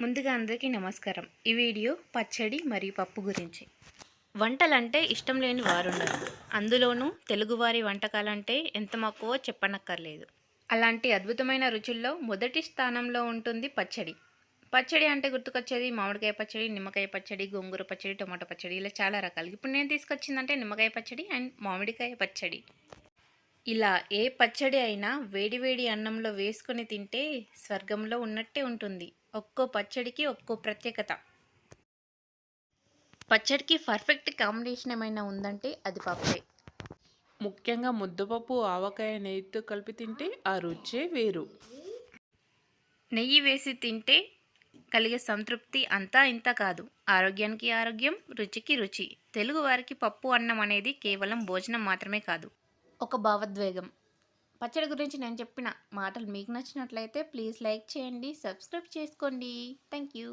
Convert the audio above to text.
ముందుగా అందరికీ నమస్కారం. ఈ వీడియో పచ్చడి మరియు పప్పు గురించి. వంటలంటే ఇష్టం లేని వారుండరు. అందులోనూ తెలుగువారి వంటకాలంటే ఎంత మక్కువో చెప్పనక్కర్లేదు. అలాంటి అద్భుతమైన రుచుల్లో మొదటి స్థానంలో ఉంటుంది పచ్చడి. పచ్చడి అంటే గుర్తుకొచ్చేది మామిడికాయ పచ్చడి నిమ్మకాయ పచ్చడి గోంగూర పచ్చడి టొమాటో పచ్చడి ఇలా చాలా రకాలు. ఇప్పుడు నేను తీసుకొచ్చిందంటే నిమ్మకాయ పచ్చడి అండ్ మామిడికాయ పచ్చడి. ఇలా ఏ పచ్చడి అయినా వేడివేడి అన్నంలో వేసుకొని తింటే స్వర్గంలో ఉన్నట్టే ఉంటుంది. ఒక్కో పచ్చడికి ఒక్కో ప్రత్యేకత. పచ్చడికి పర్ఫెక్ట్ కాంబినేషన్ ఏమైనా ఉందంటే అది పప్పే. ముఖ్యంగా ముద్దపప్పు ఆవకాయ నెయ్యితో కలిపి తింటే ఆ రుచే వేరు. నెయ్యి వేసి తింటే కలిగే సంతృప్తి అంతా ఇంత కాదు. ఆరోగ్యానికి ఆరోగ్యం రుచికి రుచి. తెలుగు వారికి పప్పు అన్నం అనేది కేవలం భోజనం మాత్రమే కాదు. ఒక భావోద్వేగం. పచ్చడి గురించి నేను చెప్పిన మాటలు మీకు నచ్చినట్లయితే ప్లీజ్ లైక్ చేయండి సబ్స్క్రైబ్ చేసుకోండి. Thank you.